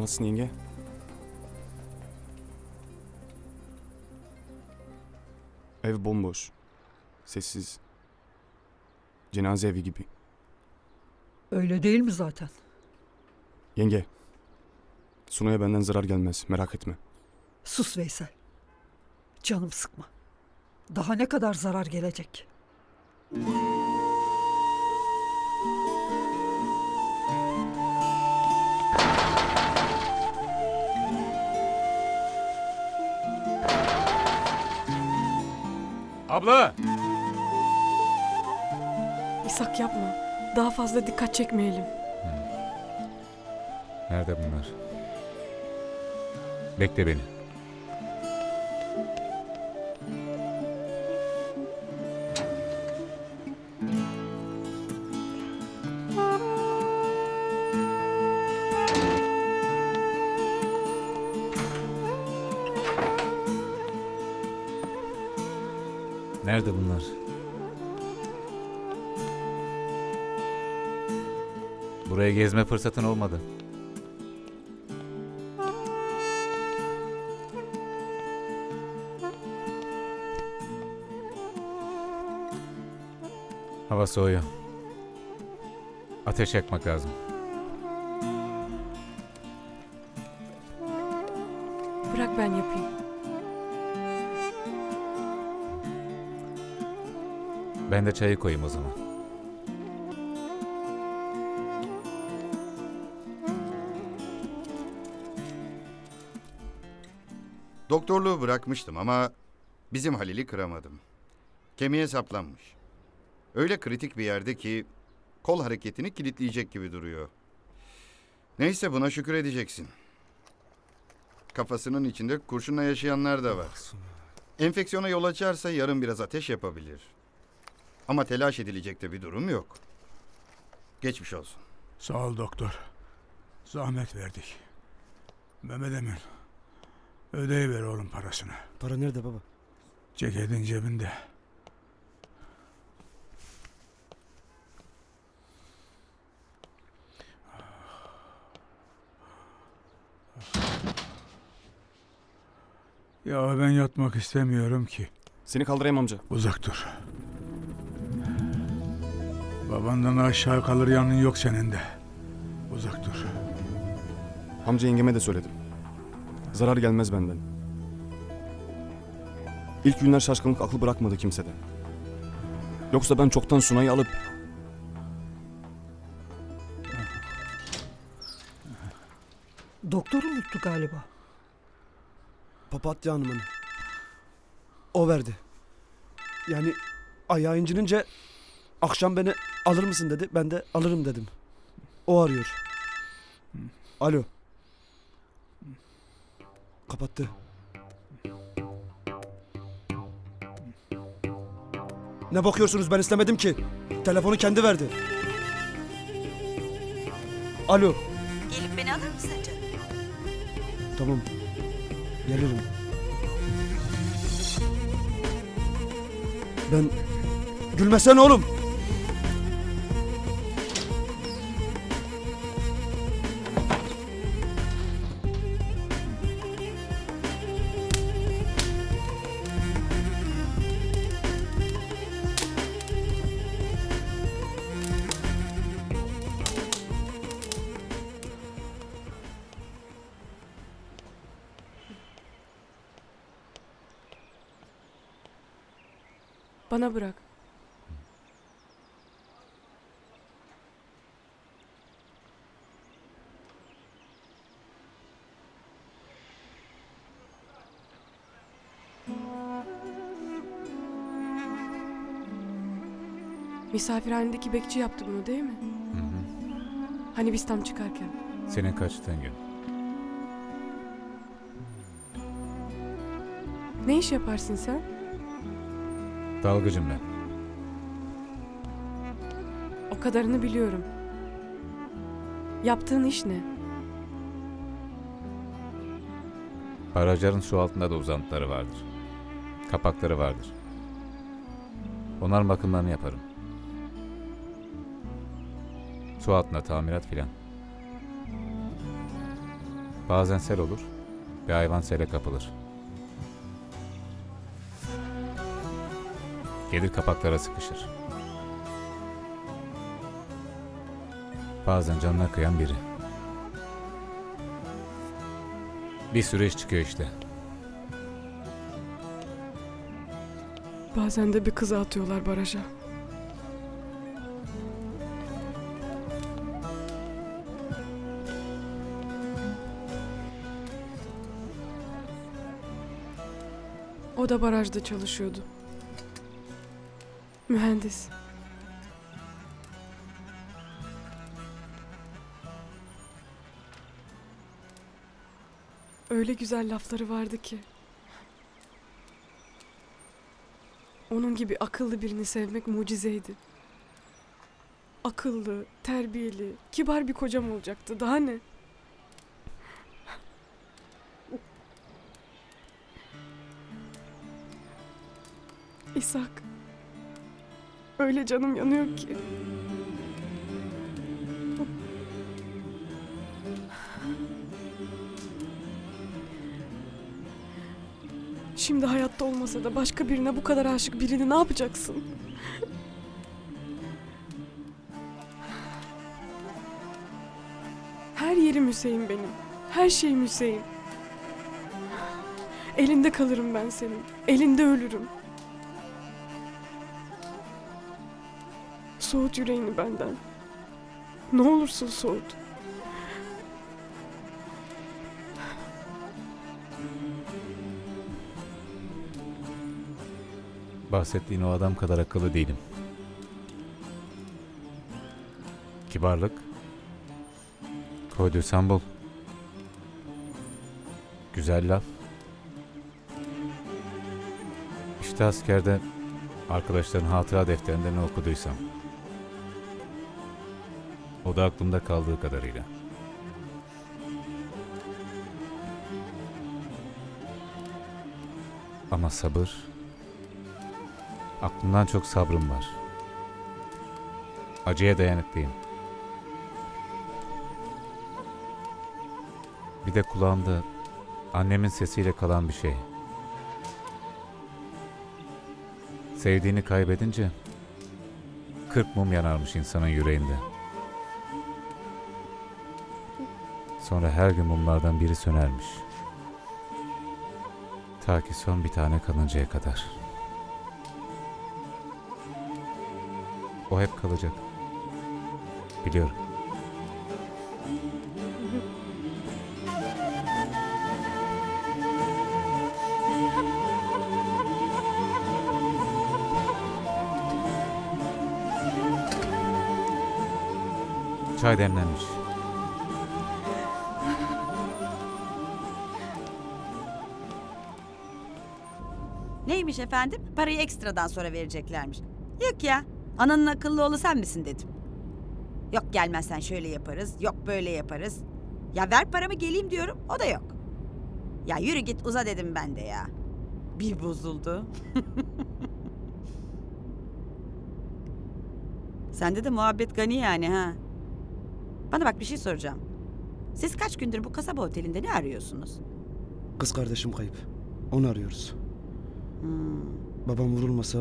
Nasılsın yenge? Ev bomboş. Sessiz. Cenaze evi gibi. Öyle değil mi zaten? Yenge. Sunay'a benden zarar gelmez. Merak etme. Sus Veysel. Canım sıkma. Daha ne kadar zarar gelecek? Abla! İshak yapma. Daha fazla dikkat çekmeyelim. Nerede bunlar? Bekle beni. Gezme fırsatın olmadı. Hava soğuyor. Ateş yakmak lazım. Bırak ben yapayım. Ben de çayı koyayım o zaman. Doktorluğu bırakmıştım ama bizim Halil'i kıramadım. Kemiğe saplanmış. Öyle kritik bir yerde ki kol hareketini kilitleyecek gibi duruyor. Neyse buna şükür edeceksin. Kafasının içinde kurşunla yaşayanlar da var. Enfeksiyona yol açarsa yarın biraz ateş yapabilir. Ama telaş edilecek de bir durum yok. Geçmiş olsun. Sağ ol doktor. Zahmet verdik. Mehmet Emin. Ödeyiver oğlum parasını. Para nerede baba? Ceketin cebinde. Ya ben yatmak istemiyorum ki. Seni kaldırayım amca. Uzak dur. Babandan aşağı kalır yanın yok senin de. Uzak dur. Amca yengeme de söyledim. Zarar gelmez benden. İlk günler şaşkınlık aklı bırakmadı kimseden. Yoksa ben çoktan Sunay'ı alıp Doktor unuttu galiba. Papatya Hanım'ın. O verdi. Yani ayağı incinince akşam beni alır mısın dedi. Ben de alırım dedim. O arıyor. Alo. Kapattı. Ne bakıyorsunuz ben istemedim ki. Telefonu kendi verdi. Alo. Gelip beni alır mısın canım? Tamam. Gelirim. Ben... Gülmesene oğlum. Bana bırak. Misafirhanedeki bekçi yaptı bunu değil mi? Hani biz tam çıkarken. Senin kaçtığın gün. Ne iş yaparsın sen? Dalgıcım ben. O kadarını biliyorum. Yaptığın iş ne? Barajların su altında da uzantıları vardır. Kapakları vardır. Onların bakımlarını yaparım. Su altında tamirat filan. Bazen sel olur, bir hayvan sele kapılır. Gelir kapaklara sıkışır. Bazen canına kıyan biri. Bir süreç çıkıyor işte. Bazen de bir kızı atıyorlar baraja. O da barajda çalışıyordu. Mühendis. Öyle güzel lafları vardı ki. Onun gibi akıllı birini sevmek mucizeydi. Akıllı, terbiyeli, kibar bir kocam olacaktı. Daha ne? İshak. Öyle canım yanıyor ki. Şimdi hayatta olmasa da başka birine bu kadar aşık birini ne yapacaksın? Her yerim Hüseyin benim. Her şeyim Hüseyin. Elinde kalırım ben senin. Elinde ölürüm. Soğut yüreğini benden. Ne olursun soğut. Bahsettiğin o adam kadar akıllı değilim. Kibarlık. Koyduysan bul. Güzel laf. İşte askerde arkadaşların hatıra defterinde ne okuduysam. O da aklımda kaldığı kadarıyla. Ama sabır Aklımdan çok sabrım var. Acıya dayanıklıyım. Bir de kulağımda annemin sesiyle kalan bir şey. Sevdiğini kaybedince kırk mum yanarmış insanın yüreğinde. Sonra her gün mumlardan biri sönermiş. Ta ki son bir tane kalıncaya kadar. O hep kalacak. Biliyorum. Çay demlenmiş. Efendim? Parayı ekstradan sonra vereceklermiş. Yok ya. Ananın akıllı oğlu sen misin dedim. Yok gelmezsen şöyle yaparız. Yok böyle yaparız. Ya ver paramı geleyim diyorum. O da yok. Ya yürü git uza dedim ben de ya. Bir bozuldu. Sende de muhabbet gani yani ha. Bana bak bir şey soracağım. Siz kaç gündür bu kasaba otelinde ne arıyorsunuz? Kız kardeşim kayıp. Onu arıyoruz. Babam vurulmasa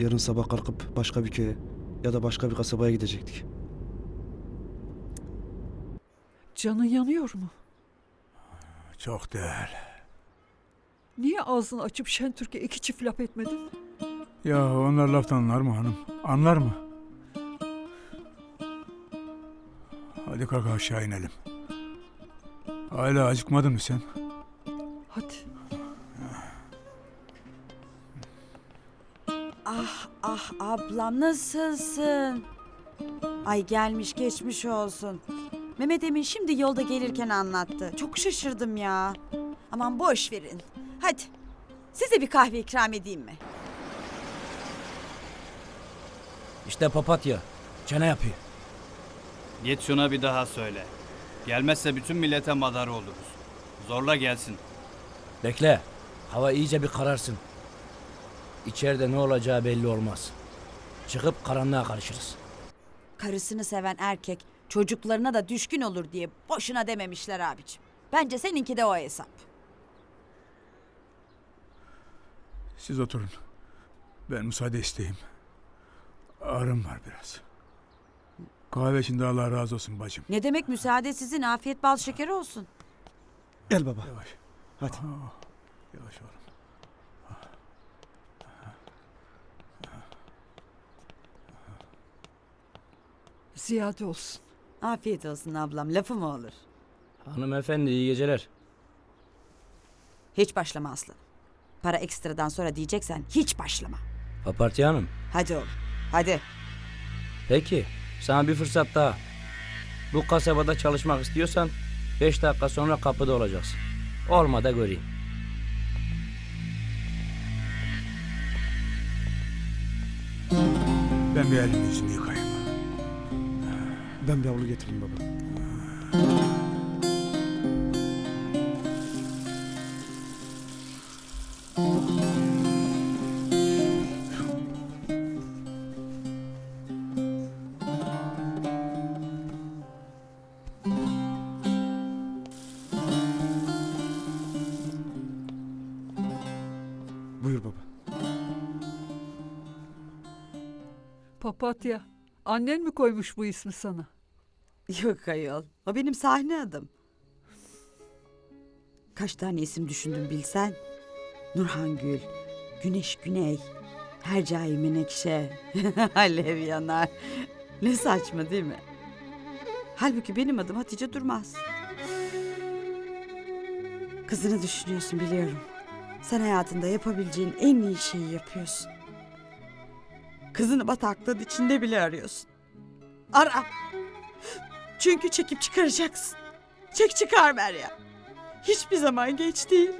yarın sabah kalkıp başka bir köye ya da başka bir kasabaya gidecektik. Canın yanıyor mu? Çok değer. Niye ağzını açıp Şentürk'e iki çift laf etmedin? Ya onlar laftan anlar mı hanım? Anlar mı? Hadi kalk aşağı inelim. Hala acıkmadın mı sen? Hadi. Ablam nasılsın? Ay gelmiş geçmiş olsun. Mehmet Emin şimdi yolda gelirken anlattı. Çok şaşırdım ya. Aman boş verin. Hadi size bir kahve ikram edeyim mi? İşte papatya. Çene yapıyor. Git şuna bir daha söyle. Gelmezse bütün millete madar oluruz. Zorla gelsin. Bekle. Hava iyice bir kararsın. İçeride ne olacağı belli olmaz. Çıkıp karanlığa karışırız. Karısını seven erkek çocuklarına da düşkün olur diye boşuna dememişler abicim. Bence seninki de o hesap. Siz oturun. Ben müsaade isteyeyim. Ağrım var biraz. Kahve için de Allah razı olsun bacım. Ne demek müsaade sizin afiyet bal şekeri olsun. Gel baba. Yavaş. Hadi. Yavaş oğlum. Ziyade olsun. Afiyet olsun ablam lafı mı olur? Hanımefendi iyi geceler. Hiç başlama Aslı. Para ekstradan sonra diyeceksen hiç başlama. Papatya Hanım. Hadi oğlum hadi. Peki sana bir fırsat daha. Bu kasabada çalışmak istiyorsan 5 dakika sonra kapıda olacaksın. Olma da göreyim. Ben bir elimi yüzümü yıkayayım. Ben bir havlu getireyim baba. Buyur baba. Papatya. Annen mi koymuş bu ismi sana? Yok ayol o benim sahne adım. Kaç tane isim düşündüm bilsen. Nurhan Gül, Güneş Güney, Hercai Menekşe, Alev Yanar. Ne saçma değil mi? Halbuki benim adım Hatice Durmaz. Kızını düşünüyorsun biliyorum. Sen hayatında yapabileceğin en iyi şeyi yapıyorsun. Kızını bataklığın içinde bile arıyorsun. Ara. Çünkü çekip çıkaracaksın. Çek çıkar Meryem. Hiçbir zaman geç değil.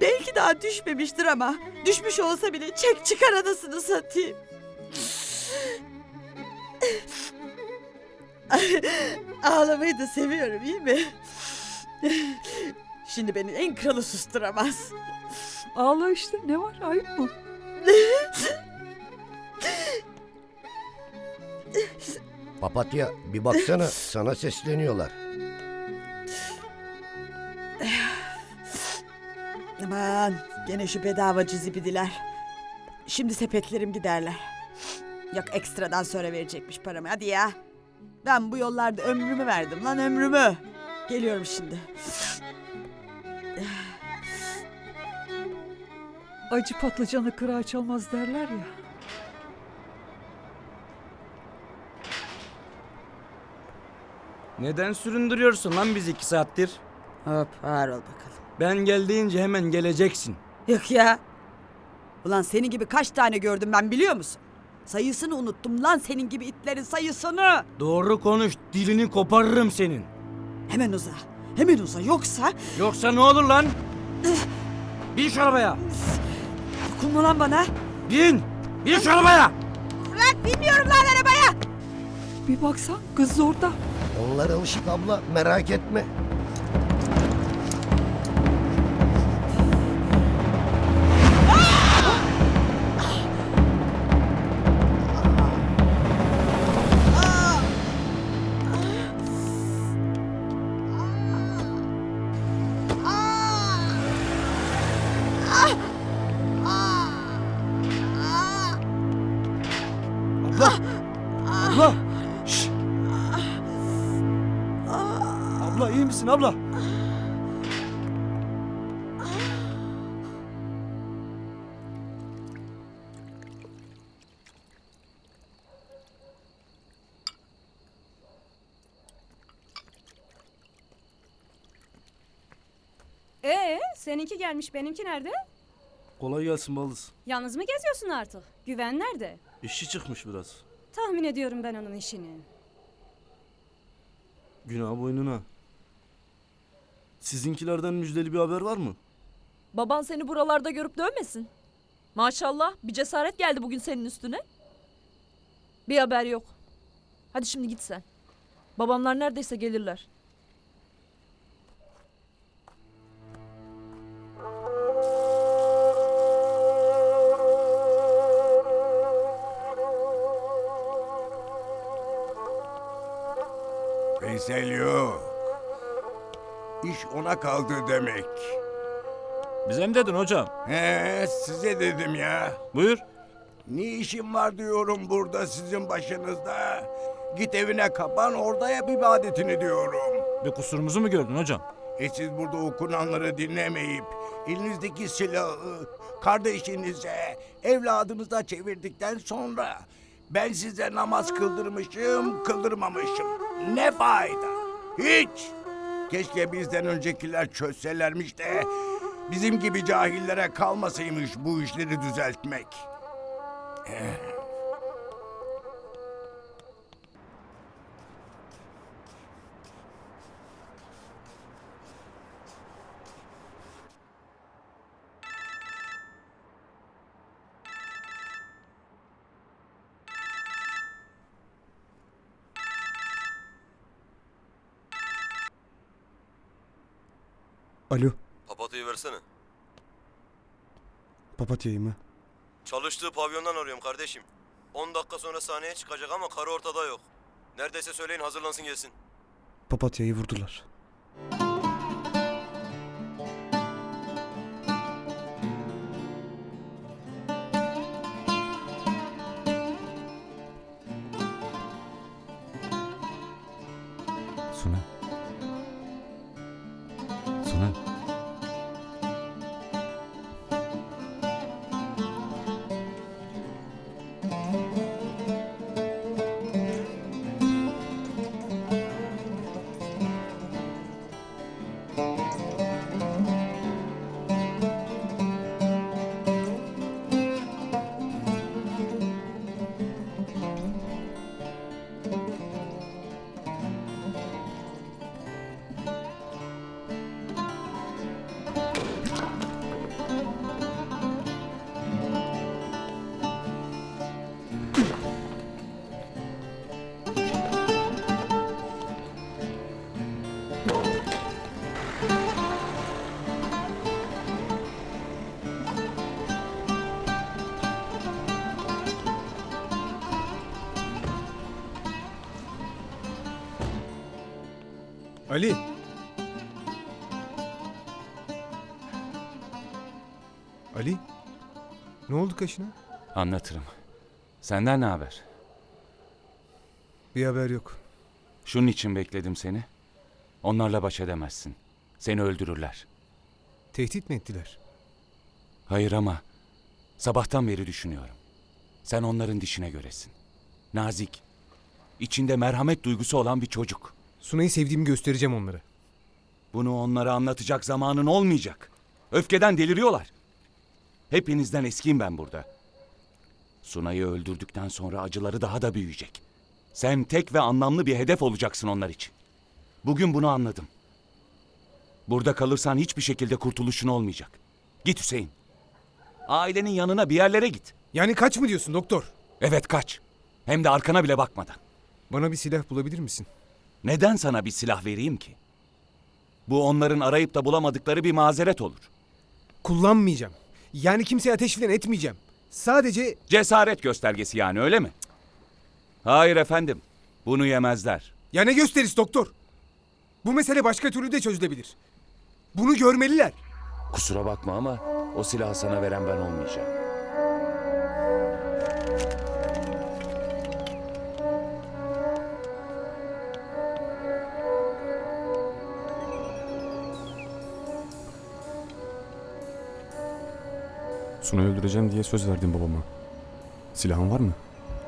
Belki daha düşmemiştir ama düşmüş olsa bile çek çıkar anasını satayım. Ağlamayı da seviyorum iyi mi? Şimdi beni en kralı susturamaz. Ağla işte ne var ayıp mı? Papatya bir baksana sana sesleniyorlar. Aman gene şu bedavacı zibidiler. Şimdi sepetlerim giderler. Yok ekstradan sonra verecekmiş paramı hadi ya. Ben bu yollarda ömrümü verdim lan ömrümü. Geliyorum şimdi. Acı patlıcanı kırağı çalmaz derler ya. Neden süründürüyorsun lan bizi iki saattir? Hop ağır ol bakalım. Ben gel deyince hemen geleceksin. Yok ya. Ulan senin gibi kaç tane gördüm ben biliyor musun? Sayısını unuttum lan senin gibi itlerin sayısını. Doğru konuş dilini koparırım senin. Hemen uza. Hemen uza yoksa Yoksa ne olur lan? Bin şu arabaya. dokunma lan bana. Bin. Bin şu arabaya. Bırak bilmiyorum lan arabaya. Bir baksan kız orada. Onlar alışık abla merak etme. Misin abla? Ee, seninki gelmiş, benimki nerede? Kolay gelsin Baldız. Yalnız mı geziyorsun artık? Güven nerede? İşi çıkmış biraz. Tahmin ediyorum ben onun işini. Günah boynuna. Sizinkilerden müjdeli bir haber var mı? Baban seni buralarda görüp dövmesin. Maşallah bir cesaret geldi bugün senin üstüne. Bir haber yok. Hadi şimdi git sen. Babamlar neredeyse gelirler. Veysel yok. İş ona kaldı demek. Bize mi dedin hocam? He size dedim ya. Buyur. Ne işim var diyorum burada sizin başınızda. Git evine kapan orada yap ibadetini diyorum. Bir kusurumuzu mu gördün hocam? E siz burada okunanları dinlemeyip elinizdeki silahı kardeşinize, evladınıza çevirdikten sonra ben size namaz kıldırmışım, kıldırmamışım. Ne fayda? Hiç. Keşke bizden öncekiler çözselermiş de bizim gibi cahillere kalmasaymış bu işleri düzeltmek. Eh. Alo. Papatya'yı versene. Papatya'yı mı? Çalıştığı pavyondan arıyorum kardeşim. 10 dakika sonra sahneye çıkacak ama karı ortada yok. Neredeyse söyleyin hazırlansın gelsin. Papatya'yı vurdular. Ali? Ne oldu kaşına? Anlatırım. Senden ne haber? Bir haber yok. Şunun için bekledim seni. Onlarla baş edemezsin. Seni öldürürler. Tehdit mi ettiler? Hayır ama sabahtan beri düşünüyorum. Sen onların dişine göresin. Nazik, içinde merhamet duygusu olan bir çocuk. Sunay'ı sevdiğimi göstereceğim onlara. Bunu onlara anlatacak zamanın olmayacak. Öfkeden deliriyorlar. Hepinizden eskiyim ben burada. Sunay'ı öldürdükten sonra acıları daha da büyüyecek. Sen tek ve anlamlı bir hedef olacaksın onlar için. Bugün bunu anladım. Burada kalırsan hiçbir şekilde kurtuluşun olmayacak. Git Hüseyin. Ailenin yanına bir yerlere git. Yani kaç mı diyorsun doktor? Evet kaç. Hem de arkana bile bakmadan. Bana bir silah bulabilir misin? Neden sana bir silah vereyim ki? Bu onların arayıp da bulamadıkları bir mazeret olur. Kullanmayacağım. Yani kimseye ateş falan etmeyeceğim. Sadece Cesaret göstergesi yani öyle mi? Hayır efendim. Bunu yemezler. ya ne gösterisi doktor? Bu mesele başka türlü de çözülebilir. Bunu görmeliler. Kusura bakma ama o silahı sana veren ben olmayacağım. Sunay'ı öldüreceğim diye söz verdim babama. Silahın var mı?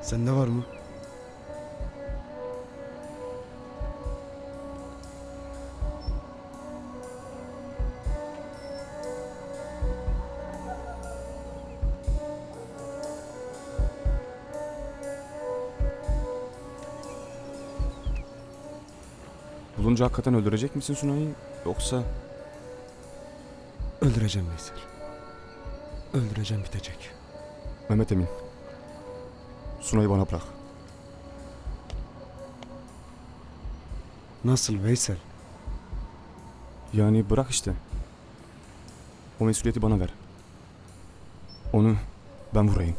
Sende var mı? Bulunca hakikaten öldürecek misin Sunay'ı yoksa... Öldüreceğim Veysel. Öldüreceğim bitecek. Mehmet Emin. Sunay'ı bana bırak. Nasıl Veysel? Yani bırak işte. O mesuliyeti bana ver. Onu ben vurayım.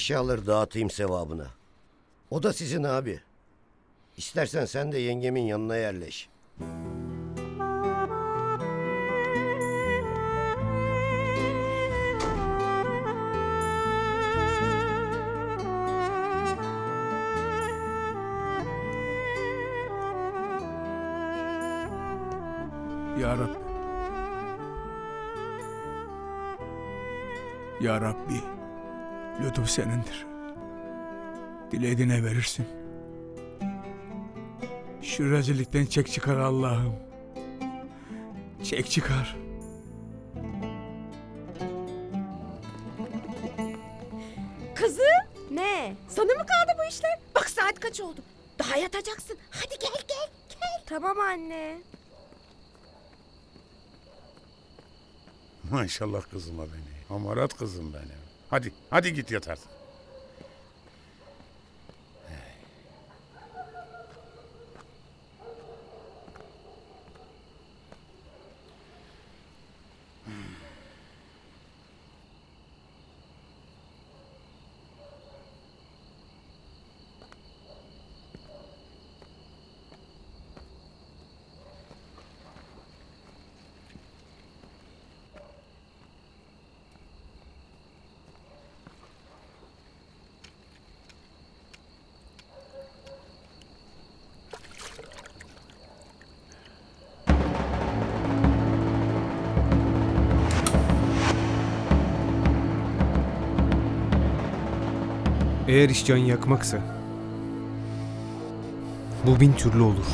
Eşyaları dağıtayım sevabına. O da sizin abi. İstersen sen de yengemin yanına yerleş. Ya Rabbi. Ya Rabbi. Lütuf senindir. Dilediğine verirsin. Şu rezillikten çek çıkar Allah'ım. Çek çıkar. Kızım. Ne? Sana mı kaldı bu işler? Bak saat kaç oldu. Daha yatacaksın. Hadi gel gel gel. Tamam anne. Maşallah kızıma beni. Hamarat kızım benim. Hadi, hadi git yat artık. Eğer iş can yakmaksa bu bin türlü olur.